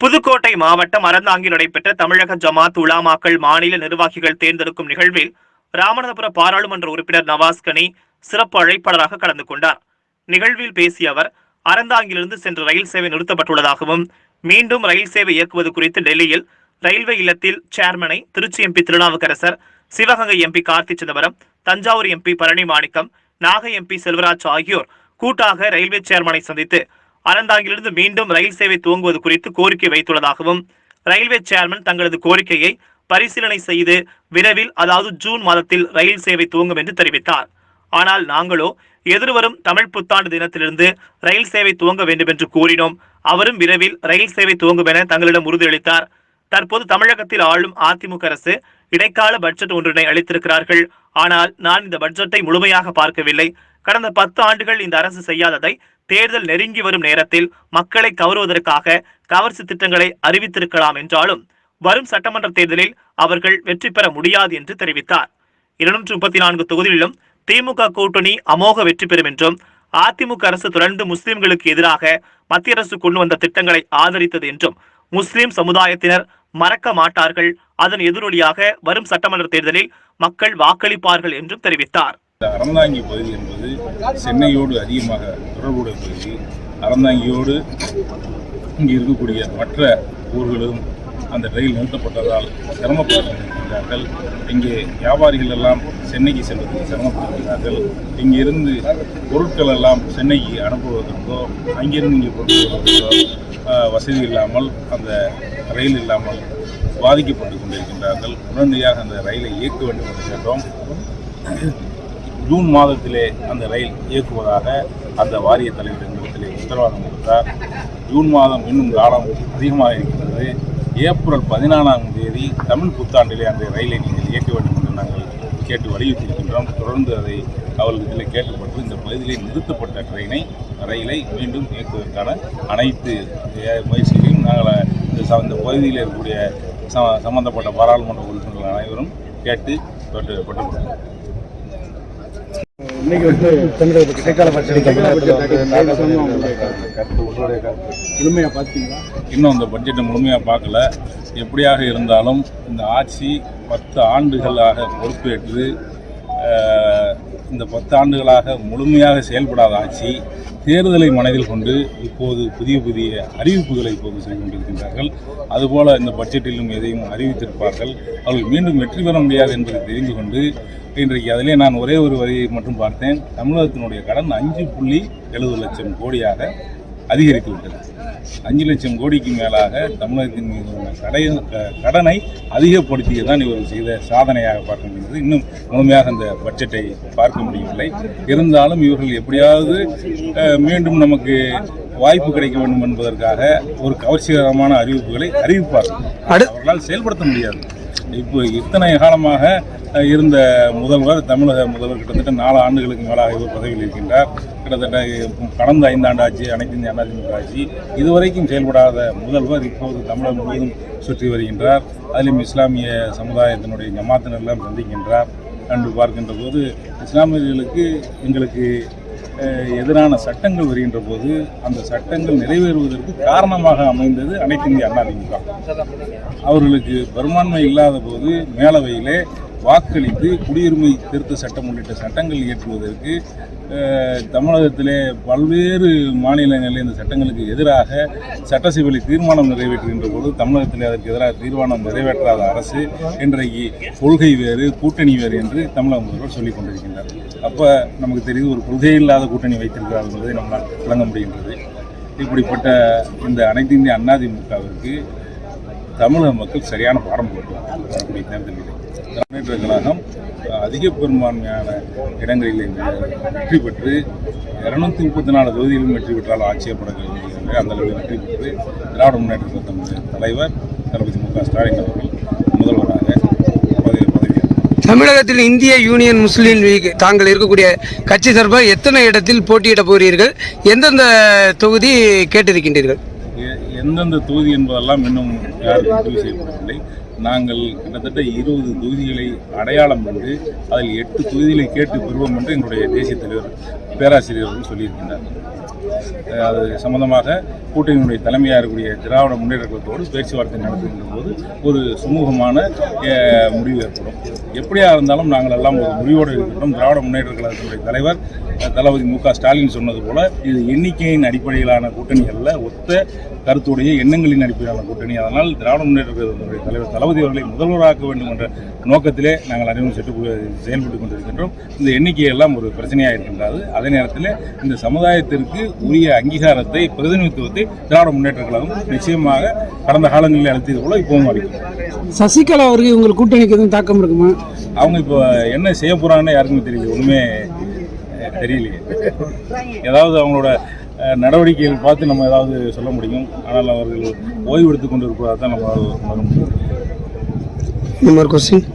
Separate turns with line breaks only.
புதுக்கோட்டை மாவட்டம் அறந்தாங்கில் நடைபெற்ற தமிழக ஜமாத் உலாமாக்கள் மாநில நிர்வாகிகள் தேர்ந்தெடுக்கும் நிகழ்வில் ராமநாதபுர பாராளுமன்ற உறுப்பினர் நவாஸ் கனி சிறப்பு அழைப்பாளராக கலந்து கொண்டார். நிகழ்வில் பேசிய அவர் அறந்தாங்கிலிருந்து சென்ற ரயில் சேவை நிறுத்தப்பட்டுள்ளதாகவும் மீண்டும் ரயில் சேவை இயக்குவது குறித்து டெல்லியில் ரயில்வே இல்லத்தில் சேர்மனை Tiruchi MP Thirunavukkarasar Sivaganga MP Karti Chidambaram Thanjavur MP Palani Manickam Nagai MP Selvaraj ஆகியோர் கூட்டாக ரயில்வே சேர்மனை சந்தித்து அறந்தாங்கிலிருந்து மீண்டும் ரயில் சேவை துவங்குவது குறித்து கோரிக்கை வைத்துள்ளதாகவும் ரயில்வே சேர்மன் தங்களது கோரிக்கையை பரிசீலனை செய்து விரைவில் அதாவது ஜூன் மாதத்தில் ரயில் சேவை துவங்கும் என்று தெரிவித்தார். ஆனால் நாங்களோ எதிர்வரும் தமிழ் புத்தாண்டு தினத்திலிருந்து ரயில் சேவை துவங்க வேண்டும் என்று கூறினோம். அவரும் விரைவில் ரயில் சேவை துவங்கும் என தங்களிடம் உறுதியளித்தார். தற்போது தமிழகத்தில் ஆளும் அதிமுக அரசு இடைக்கால பட்ஜெட் ஒன்றினை அளித்திருக்கிறார்கள். ஆனால் நான் இந்த பட்ஜெட்டை முழுமையாக பார்க்கவில்லை. கடந்த பத்து ஆண்டுகள் இந்த அரசு செய்யாததை தேர்தல் நெருங்கி வரும் நேரத்தில் மக்களை கவருவதற்காக கவர்ச்சி திட்டங்களை அறிவித்திருக்கலாம் என்றாலும் வரும் சட்டமன்ற தேர்தலில் அவர்கள் வெற்றி பெற முடியாது என்று தெரிவித்தார். இருநூற்று முப்பத்தி நான்கு தொகுதிகளிலும் திமுக கூட்டணி அமோக வெற்றி பெறும் என்றும் அதிமுக அரசு தொடர்ந்து முஸ்லிம்களுக்கு எதிராக மத்திய அரசு கொண்டு வந்த திட்டங்களை ஆதரித்தது என்றும் முஸ்லிம் சமுதாயத்தினர் மறக்க மாட்டார்கள். அதன் எதிரொலியாக வரும் சட்டமன்ற தேர்தலில் மக்கள் வாக்களிப்பார்கள் என்றும் தெரிவித்தார்.
இந்த அறந்தாங்கி பகுதி என்பது சென்னையோடு அதிகமாக தொடர்புடைய பகுதி. அறந்தாங்கியோடு இங்கு இருக்கக்கூடிய மற்ற ஊர்களும் அந்த ரயில் நிறுத்தப்பட்டதால் சிரமப்படுத்திருக்கிறார்கள் இங்கே வியாபாரிகள் எல்லாம் சென்னைக்கு செல்வதற்கு சிரமப்படுகிறார்கள் இங்கிருந்து பொருட்கள் எல்லாம் சென்னைக்கு அனுப்புவதற்கோ அங்கிருந்து இங்கே கொண்டு வசதி இல்லாமல் அந்த ரயில் இல்லாமல் பாதிக்கப்பட்டு கொண்டிருக்கின்றார்கள். உடனடியாக அந்த ரயிலை இயக்க வேண்டும் என்று கேட்டோம். ஜூன் மாதத்திலே அந்த ரயில் இயக்குவதாக அந்த வாரிய தலைவர் எங்களிடத்திலே உத்தரவாதம் கொடுத்தார். ஜூன் மாதம் இன்னும் காலம் அதிகமாக இருக்கிறது ஏப்ரல் பதினாலாம் தேதி தமிழ் புத்தாண்டிலே அந்த ரயிலை நீங்கள் இயக்க வேண்டும் என்று நாங்கள் கேட்டு வலியுறுத்தியிருக்கின்றோம். தொடர்ந்து அதை அவர்களிடத்தில் கேட்கப்பட்டு இந்த பகுதியிலே நிறுத்தப்பட்ட ட்ரெயினை ரயிலை மீண்டும் இயக்குவதற்கான அனைத்து முயற்சிகளையும் நாங்கள் இந்த பகுதியில் இருக்கக்கூடிய ச சம்பந்தப்பட்ட பாராளுமன்ற உறுப்பினர்கள் அனைவரும் கேட்டு பட்டு பட்டு
இன்னைக்கு வந்து தமிழகத்துக்கு இடைக்கால பட்ஜெட் முழுமையாக பார்த்தீங்களா
இன்னும் அந்த பட்ஜெட்டை முழுமையாக பார்க்கல எப்படியாக இருந்தாலும் இந்த ஆட்சி பத்து ஆண்டுகளாக பொறுப்பேற்று அஹ், இந்த பத்து ஆண்டுகளாக முழுமையாக செயல்படாத ஆட்சி தேர்தலை மனதில் கொண்டு இப்போது புதிய புதிய அறிவிப்புகளை இப்போது செய்து கொண்டிருக்கின்றார்கள். அதுபோல இந்த பட்ஜெட்டிலும் எதையும் அறிவித்திருப்பார்கள். அவர்கள் மீண்டும் வெற்றி பெற முடியாது என்பதை தெரிந்து கொண்டு இன்றைக்கு அதிலே நான் ஒரே ஒரு வரியை மட்டும் பார்த்தேன். தமிழகத்தினுடைய கடன் அஞ்சு புள்ளி எழுபது லட்சம் கோடியாக அதிகரித்து விட்டது அஞ்சு லட்சம் கோடிக்கு மேலாக தமிழகத்தின் மீது உள்ள கடை க- கடனை அதிகப்படுத்தியதான் இவர்கள் செய்த சாதனையாக பார்க்க முடிகிறது. இன்னும் முழுமையாக அந்த பட்ஜெட்டை பார்க்க முடியவில்லை. இருந்தாலும் இவர்கள் எப்படியாவது மீண்டும் நமக்கு வாய்ப்பு கிடைக்க வேண்டும் என்பதற்காக ஒரு கவர்ச்சிகரமான அறிவிப்புகளை அறிவிப்பார்கள். அவர்களால் செயல்படுத்த முடியாது. இப்போ இத்தனை காலமாக இருந்த முதல்வர் தமிழக முதல்வர் கிட்டத்தட்ட நாலு ஆண்டுகளுக்கு மேலாக இவர் பதவியில் இருக்கின்றார். கிட்டத்தட்ட கடந்த ஐந்தாண்டு ஆட்சி அனைத்து இந்திய அண்ணா திமுக ஆட்சி. இதுவரைக்கும் செயல்படாத முதல்வர் இப்போது தமிழகம் முழுவதும் சுற்றி வருகின்றார். அதிலும் இஸ்லாமிய சமுதாயத்தினுடைய ஜமாத்தினர் எல்லாம் சந்திக்கின்றார். என்று பார்க்கின்ற போது இஸ்லாமியர்களுக்கு எங்களுக்கு எதிரான சட்டங்கள் வருகின்ற போது அந்த சட்டங்கள் நிறைவேறுவதற்கு காரணமாக அமைந்தது அனைத்து இந்திய அண்ணா திமுக அவர்களுக்கு பெரும்பான்மை இல்லாத போது மேலவையிலே வாக்களித்து குடியுரிமை திருத்த சட்டம் உள்ளிட்ட சட்டங்கள் இயற்றுவதற்கு தமிழகத்திலே பல்வேறு மாநிலங்களில் இந்த சட்டங்களுக்கு எதிராக சட்டசபையில் தீர்மானம் நிறைவேற்றுகின்ற போது தமிழகத்திலே அதற்கு எதிராக தீர்மானம் நிறைவேற்றாத அரசு இன்றைக்கு கொள்கை வேறு கூட்டணி வேறு என்று தமிழக முதல்வர் சொல்லிக் கொண்டிருக்கின்றார். அப்போ நமக்கு தெரியுது ஒரு கொள்கை இல்லாத கூட்டணி வைத்திருக்கிறார் என்பதை நம்மால் விளங்க முடிகின்றது. இப்படிப்பட்ட இந்த அனைத்து இந்திய அதிமுகவிற்கு தமிழக மக்கள் சரியான பாடம் போட்டுவாங்க வரக்கூடிய தேர்தலில் முன்னேற்ற கழகம் அதிக பெரும்பான்மையான இடங்களில் வெற்றி பெற்று இருநூத்தி முப்பத்தி நாலு தொகுதிகளிலும் வெற்றி பெற்றால் ஆட்சியப்படக்கூடிய அந்த அளவில் வெற்றி பெற்று திராவிட முன்னேற்ற கழகத்தினுடைய தலைவர் தளபதி மு க ஸ்டாலின் அவர்கள் முதல்வராக பதவி
தமிழகத்தில் இந்திய யூனியன் முஸ்லீம் லீக் தாங்கள் இருக்கக்கூடிய கட்சி சார்பாக எத்தனை இடத்தில் போட்டியிட போகிறீர்கள்? எந்தெந்த தொகுதி கேட்டிருக்கின்றீர்கள்?
எந்தெந்த தொகுதி என்பதெல்லாம் இன்னும் யாருக்கும் முடிவு செய்யப்படவில்லை. நாங்கள் கிட்டத்தட்ட இருபது தொகுதிகளை அடையாளம் கண்டு அதில் எட்டு தொகுதிகளை கேட்டு பெறுவோம் என்று எங்களுடைய தேசிய தலைவர் பேராசிரியர்கள் அவர்கள் சொல்லியிருக்கின்றார். அது சம்பந்தமாக கூட்டணியினுடைய தலைமையாக இருக்கக்கூடிய திராவிட முன்னேற்ற கழகத்தோடு பேச்சுவார்த்தை நடத்துகின்ற போது ஒரு சுமூகமான முடிவு ஏற்படும். எப்படியா இருந்தாலும் நாங்கள் எல்லாம் ஒரு முடிவோடு இருக்கின்றோம் திராவிட முன்னேற்ற கழகத்தினுடைய தலைவர் தளபதி மு க ஸ்டாலின் சொன்னது போல இது எண்ணிக்கையின் அடிப்படையிலான கூட்டணி அல்ல ஒத்த கருத்துடைய எண்ணங்களின் அடிப்படையிலான கூட்டணி. அதனால் திராவிட முன்னேற்ற கழகத்தினுடைய தலைவர் தளபதி அவர்களை முதல்வராக்க வேண்டும் என்ற நோக்கத்திலே நாங்கள் அனைவரும் செட்டு செயல்பட்டு கொண்டிருக்கின்றோம். இந்த எண்ணிக்கையெல்லாம் ஒரு பிரச்சனையாக இருக்கின்றது. அதே நேரத்தில் இந்த சமுதாயத்திற்கு உரிய அங்கீகாரத்தை பிரதிநிதித்துவத்தை திராவிட முன்னேற்ற கழகம் நிச்சயமாக கடந்த காலங்களில் அளித்தது போல இப்பவும் அளிக்கும்.
சசிகலா அவருக்கு உங்கள் கூட்டணிக்கு எதுவும் தாக்கம் இருக்குமா?
அவங்க இப்போ என்ன செய்ய போறாங்கன்னு யாருக்குமே தெரியல ஒண்ணுமே அஹ், தெரியலையே. ஏதாவது அவங்களோட நடவடிக்கைகள் பார்த்து நம்ம ஏதாவது சொல்ல முடியும். ஆனால் அவர்கள் ஓய்வு எடுத்துக் கொண்டு இருப்பதாக தான் நம்ம உணர முடியும்
இந்த மாதிரி கொஸ்டின்